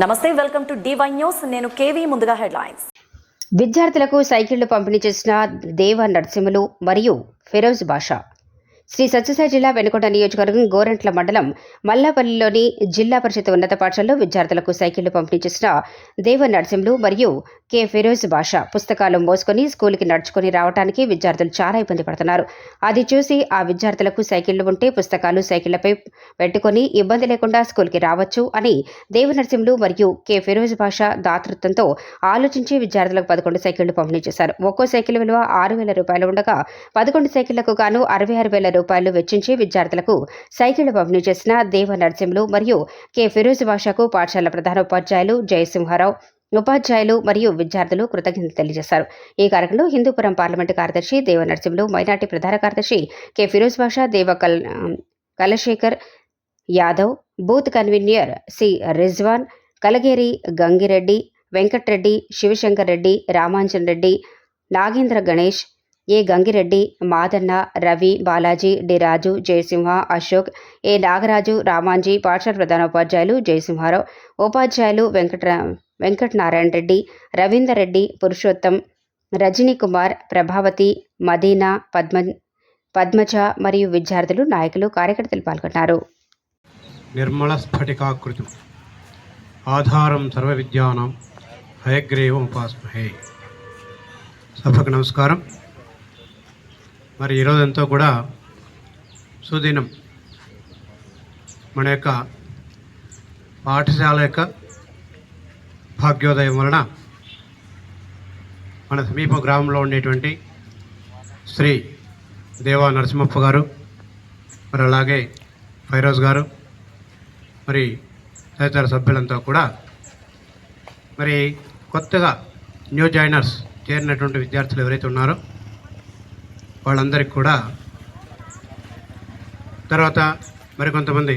Namaste welcome to DY news నేను KV ముందుగా headlines. విద్యార్థులకు సైకిళ్ళు పంపిణీ చేసిన దేవ నరసింహులు మరియు ఫిరోజ్ బాషా. శ్రీ సత్యసాయి జిల్లా వెనుకొండ నియోజకవర్గం గోరంట్ల మండలం మల్లాపల్లిలోని జిల్లా పరిషత్ ఉన్నత పాఠశాలలో విద్యార్థులకు సైకిళ్ళు పంపిణీ చేసిన దేవ నరసింహులు మరియు కె ఫిరోజ్ బాషా పుస్తకాలు మోసుకొని స్కూల్కి నడుచుకొని రావడానికి విద్యార్థులు చాలా ఇబ్బంది పడుతున్నారు. అది చూసి ఆ విద్యార్థులకు సైకిళ్ళు ఉంటే పుస్తకాలు సైకిళ్ళపై పెట్టుకొని ఇబ్బంది లేకుండా స్కూల్కి రావచ్చు అని దేవ నరసింహులు మరియు కె ఫిరోజ్ బాషా దాతృత్వంతో ఆలోచించి విద్యార్థులకు పదకొండు సైకిళ్ళు పంపిణీ చేశారు. ఒక్కో సైకిల్ విలువ ఆరు వేల రూపాయలు ఉండగా పదకొండు సైకిళ్ళకు గాను అరవై ఆరు వేల రూపాయలు వెచ్చించి విద్యార్థులకు సైకిళ్ళు పంపిణీ చేసిన దేవ నరసింహులు మరియు కె ఫిరోజ్ బాషాకు పాఠశాల ప్రధాన ఉపాధ్యాయులు జయసింహారావు ఉపాధ్యాయులు మరియు విద్యార్థులు కృతజ్ఞతలు తెలియజేశారు. ఈ కార్యక్రమంలో హిందూపురం పార్లమెంటు కార్యదర్శి దేవ నరసింహులు మైనార్టీ ప్రధాన కార్యదర్శి కె ఫిరోజ్ బాషా దేవ కల్ Kalasekhar Yadav booth convener C Rizwan Kalageri Gangireddy Venkatreddy Shivashankar Reddy Ramanjan Reddy Nagendra Ganesh A Gangireddy Madanna Ravi Balaji డిరాజు Jayasimha Ashok A Nagaraju Ramanji పాఠశాల ప్రధానోపాధ్యాయులు జయసింహారావు ఉపాధ్యాయులు వెంకట వెంకటనారాయణ రెడ్డి రవీందర్ రెడ్డి పురుషోత్తం రజనీ కుమార్ ప్రభావతి మదీనా పద్మ పద్మజ మరియు విద్యార్థులు నాయకులు కార్యకర్తలు పాల్గొన్నారు. నిర్మల స్ఫటికాకృతి ఆధారం సర్వ విద్యానం హయగ్రీవం ఉపాస్మహే. సభకు నమస్కారం. మరి ఈరోజంతా కూడా సుదినం మన యొక్క పాఠశాల యొక్క భాగ్యోదయం వలన మన సమీప గ్రామంలో ఉండేటువంటి శ్రీ దేవా నరసింహప్ప గారు మరి అలాగే ఫైరోజ్ గారు మరి తదితర సభ్యులంతా కూడా మరి కొత్తగా న్యూ జాయినర్స్ చేరినటువంటి విద్యార్థులు ఎవరైతే ఉన్నారో వాళ్ళందరికీ కూడా. తర్వాత మరికొంతమంది.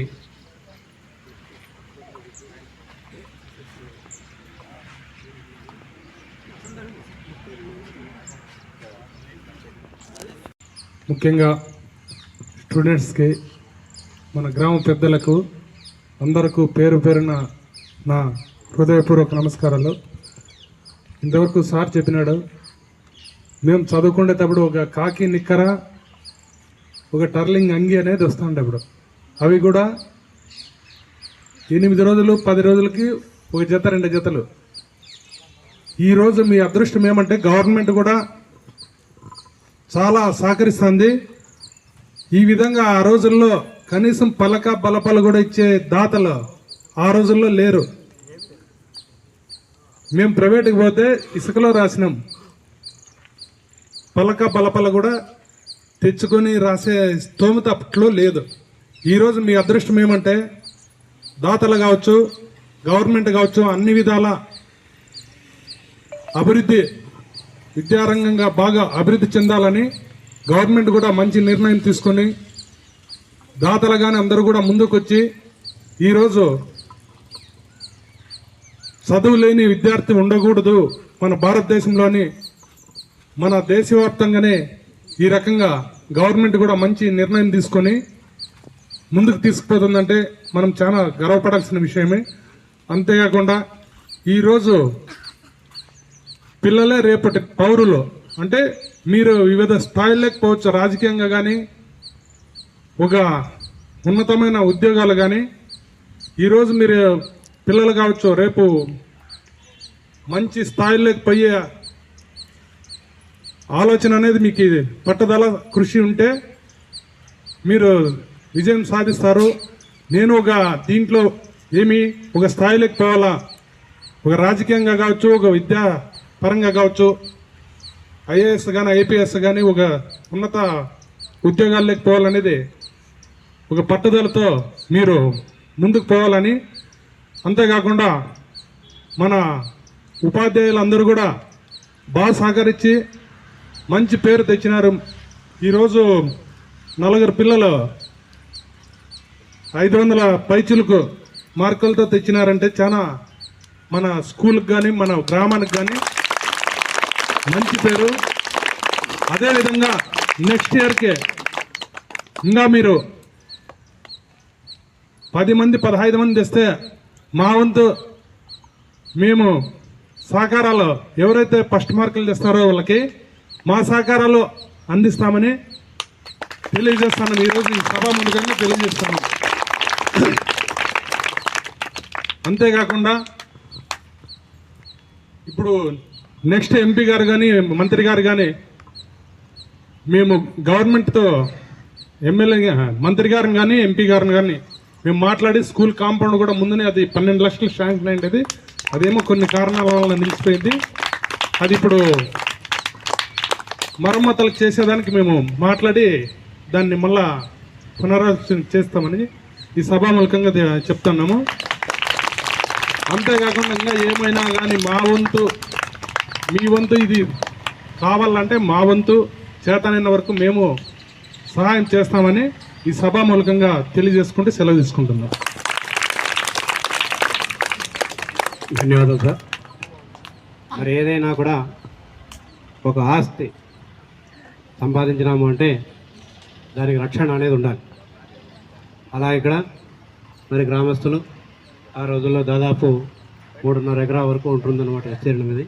ముఖ్యంగా స్టూడెంట్స్కి మన గ్రామ పెద్దలకు అందరకు పేరు పేరున నా హృదయపూర్వక నమస్కారాలు. ఇంతవరకు సార్ చెప్పినాడు మేము చదువుకునేటప్పుడు ఒక కాకి నిక్కర ఒక టర్లింగ్ అంగి అనేది వస్తుండే అప్పుడు. అవి కూడా ఎనిమిది రోజులు పది రోజులకి ఒక జత రెండు జతలు. ఈరోజు మీ అదృష్టం ఏమంటే గవర్నమెంట్ కూడా చాలా సహకరిస్తుంది. ఈ విధంగా ఆ రోజుల్లో కనీసం పలక బలపలు కూడా ఇచ్చే దాతలు ఆ రోజుల్లో లేరు. మేము ప్రైవేట్కి పోతే ఇసుకలో రాసినాం. పలక బలపల కూడా తెచ్చుకొని రాసే స్తోమత అప్పట్లో లేదు. ఈరోజు మీ అదృష్టం ఏమంటే దాతలు కావచ్చు గవర్నమెంట్ కావచ్చు అన్ని విధాల అభివృద్ధి విద్యారంగంగా బాగా అభివృద్ధి చెందాలని గవర్నమెంట్ కూడా మంచి నిర్ణయం తీసుకొని దాతలుగానే అందరూ కూడా ముందుకొచ్చి ఈరోజు చదువు లేని విద్యార్థి ఉండకూడదు మన భారతదేశంలోని మన దేశవ్యాప్తంగానే ఈ రకంగా గవర్నమెంట్ కూడా మంచి నిర్ణయం తీసుకొని ముందుకు తీసుకుపోతుందంటే మనం చాలా గర్వపడాల్సిన విషయమే. అంతేకాకుండా ఈరోజు పిల్లలే రేపటి పౌరులు. అంటే మీరు వివిధ స్థాయిలకు పోవచ్చు. రాజకీయంగా కానీ ఒక ఉన్నతమైన ఉద్యోగాలు కానీ ఈరోజు మీరు పిల్లలు కావచ్చు రేపు మంచి స్థాయిలోకి పోయే ఆలోచన అనేది మీకు ఇది. పట్టుదల కృషి ఉంటే మీరు విజయం సాధిస్తారు. నేను ఒక దీంట్లో ఏమి ఒక స్థాయిలోకి పోవాలా? ఒక రాజకీయంగా కావచ్చు ఒక విద్యా పరంగా కావచ్చు ఐఏఎస్ కానీ ఐపీఎస్ కానీ ఒక ఉన్నత ఉద్యోగాల్లోకి పోవాలనేది ఒక పట్టుదలతో మీరు ముందుకు పోవాలని అంతేకాకుండా మన ఉపాధ్యాయులందరూ కూడా బాగా సహకరించి మంచి పేరు తెచ్చినారు. ఈరోజు నలుగురు పిల్లలు ఐదు వందల పైచులకు మార్కులతో తెచ్చినారంటే చాలా మన స్కూల్కి కానీ మన గ్రామానికి కానీ మంచి పేరు. అదేవిధంగా నెక్స్ట్ ఇయర్కి ఇంకా మీరు పది మంది పదహైదు మంది తెస్తే మా వంతు మేము సహకారాలు ఎవరైతే ఫస్ట్ మార్కులు తెస్తారో వాళ్ళకి మా సహకారాలు అందిస్తామని తెలియజేస్తాను. ఈరోజు ఈ సభ ముందుగానే తెలియజేస్తాను. అంతేకాకుండా ఇప్పుడు నెక్స్ట్ ఎంపీ గారు కానీ మంత్రి గారు కానీ మేము గవర్నమెంట్తో ఎమ్మెల్యే మంత్రి గారిని కానీ ఎంపీ గారిని కానీ మేము మాట్లాడి స్కూల్ కాంపౌండ్ కూడా ముందునే అది పన్నెండు లక్షలు శాంక్షన్ అయింది. అదేమో కొన్ని కారణాల వల్ల నిలిచిపోయింది. అది ఇప్పుడు మరమ్మతులు చేసేదానికి మేము మాట్లాడి దాన్ని మళ్ళా పునరాలోచన చేస్తామని ఈ సభామూలకంగా చెప్తున్నాము. అంతేకాకుండా ఇంకా ఏమైనా కానీ మా వంతు మీ వంతు ఇది కావాలంటే మా వంతు చేతనైన వరకు మేము సహాయం చేస్తామని ఈ సభా మూలకంగా తెలియజేసుకుంటే సెలవు తీసుకుంటున్నాం. ధన్యవాదాలు సార్. మరి ఏదైనా కూడా ఒక ఆస్తి సంపాదించినాము అంటే దానికి రక్షణ అనేది ఉండాలి. అలా ఇక్కడ మరి గ్రామస్తులు ఆ రోజుల్లో దాదాపు మూడున్నర ఎకరా వరకు ఉంటుందన్నమాట విస్తీర్ణం ఇది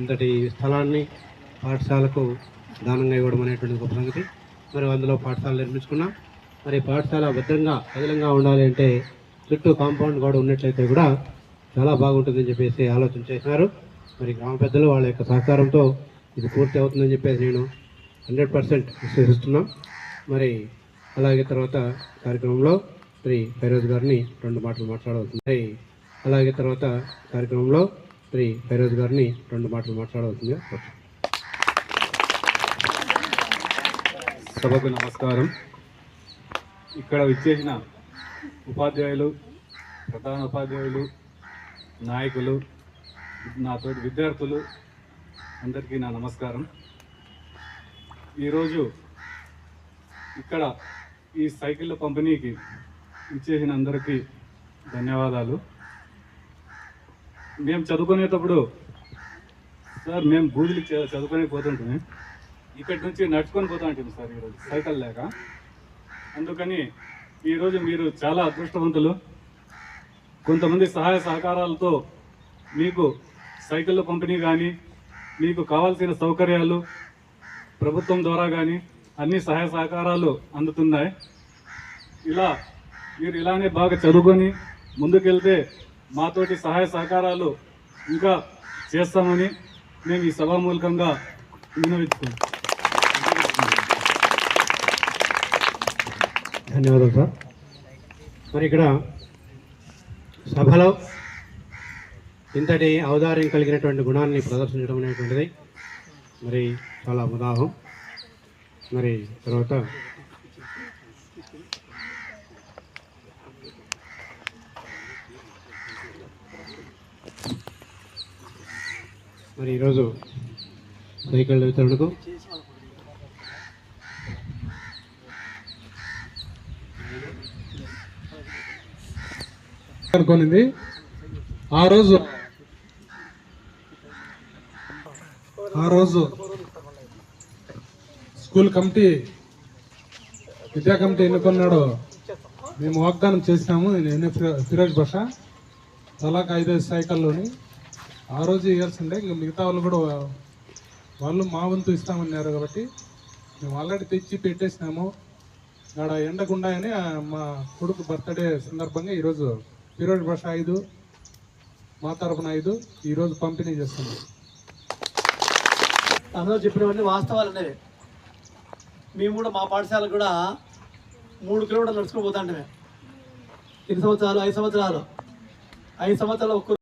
ఇంతటి స్థలాన్ని పాఠశాలకు దానంగా ఇవ్వడం అనేటువంటి ఒక సంగతి. మరి అందులో పాఠశాల నిర్మించుకున్నాం. మరి పాఠశాల భద్రంగా అదిలంగా ఉండాలి అంటే చుట్టూ కాంపౌండ్ గోడ ఉన్నట్లయితే కూడా చాలా బాగుంటుందని చెప్పేసి ఆలోచన చేసినారు మరి గ్రామ పెద్దలు వాళ్ళ యొక్క సహకారంతో ఇది పూర్తి అవుతుందని చెప్పేసి నేను హండ్రెడ్ పర్సెంట్ విశ్వసిస్తున్నాం. మరి అలాగే తర్వాత కార్యక్రమంలో శ్రీ ఫైరోజ్ గారిని రెండు మాటలు మాట్లాడవచ్చు మరి అలాగే తర్వాత కార్యక్రమంలో శ్రీ ఫైరోజ్ గారిని రెండు మాటలు మాట్లాడవలసిందిగా సభకు నమస్కారం. ఇక్కడ విచ్చేసిన ఉపాధ్యాయులు ప్రధాన ఉపాధ్యాయులు నాయకులు నాతో విద్యార్థులు అందరికీ నా నమస్కారం. ఈరోజు ఇక్కడ ఈ సైకిళ్ళ పంపిణీకి ఇచ్చేసిన అందరికీ ధన్యవాదాలు. మేము చదువుకునేటప్పుడు సార్ మేము బూజులు చదువుకొని పోతుంటే ఇక్కడి నుంచి నడుచుకొని పోతా ఉంటుంది సార్ ఈరోజు సైకిల్ లేక. అందుకని ఈరోజు మీరు చాలా అదృష్టవంతులు. కొంతమంది సహాయ సహకారాలతో మీకు సైకిళ్ళ పంపిణీ కానీ మీకు కావాల్సిన సౌకర్యాలు ప్రభుత్వం ద్వారా కానీ అన్ని సహాయ సహకారాలు అందుతున్నాయి. ఇలా మీరు ఇలానే బాగా చదువుకొని ముందుకెళ్తే మాతోటి సహాయ సహకారాలు ఇంకా చేస్తామని మేము ఈ సభామూలకంగా విన్నవించుకుంటాం ధన్యవాదాలు సార్. మరి ఇక్కడ సభలో ఇంతటి ఔదార్యం కలిగినటువంటి గుణాన్ని ప్రదర్శించడం అనేటువంటిది. మరి చాలా ఉదాహం మరి తర్వాత మరి ఈరోజు సైకిల్ వితరణకు అనుకోనింది. ఆ రోజు ఆ రోజు స్కూల్ కమిటీ విద్యా కమిటీ ఎన్నుకున్నాడు మేము వాగ్దానం చేసినాము. నేను ఫిరో- ఫిరోజ్ భాష. తలాక్ ఐదైదు సైకిల్లోని. ఆ రోజు ఇవ్వాల్సిండే ఇంకా మిగతా వాళ్ళు కూడా వాళ్ళు మా వంతు ఇస్తామన్నారు కాబట్టి మేము ఆల్రెడీ తెచ్చి పెట్టేసినాము. ఆడ ఎండకుండాయని మా కొడుకు బర్త్డే సందర్భంగా ఈరోజు ఫిరోజ్ భాష ఐదు మా తరపున ఐదు ఈరోజు పంపిణీ చేస్తున్నాం. అందరూ చెప్పినవన్నీ వాస్తవాలు అనేవి. మేము కూడా మా పాఠశాల కూడా మూడు కిలోమీటర్లు నడుచుకుని పోతాంటే ఎన్ని సంవత్సరాలు? ఐదు సంవత్సరాలు. ఐదు సంవత్సరాలు ఒక్క